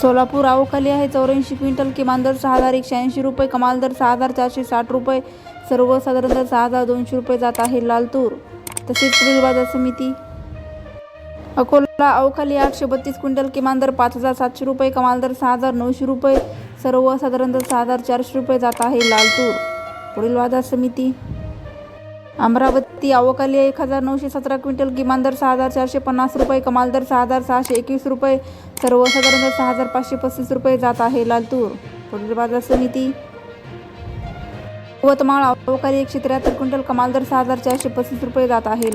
सोलापूर अवकाली आहे. चौऱ्याऐंशी क्विंटल किमान दर सहा हजार एकशे ऐंशी रुपये कमाल दर सहा हजार चारशे साठ रुपये सर्वसाधारण दर सहा हजार दोनशे रुपये जात आहे लालतूर. तसेच पुढील बाजार समिती. अकोला अवखाली आठशे बत्तीस क्विंटल किमान दर पाच हजार सातशे रुपये कमाल दर सहा हजार नऊशे रुपये सर्वसाधारण दर सहा हजार चारशे रुपये जात आहे लालतूर. पुढील बाजार समिती. अमरावती अवकाली एक हजार नऊशे सतरा क्विंटल किमान दर सहा हजार चारशे पन्नास रुपये कमाल दर सहा हजार सहाशे एकवीस रुपये सर्वसाधारण दर सहा हजार पाचशे पस्तीस रुपये जात आहे लालतूर. पुढील बाजार समिती. यवतमाळ अवकाली एकशे त्र्याहत्तर क्विंटल कमाल दर सहा हजार चारशे पस्तीस रुपये जात आहे.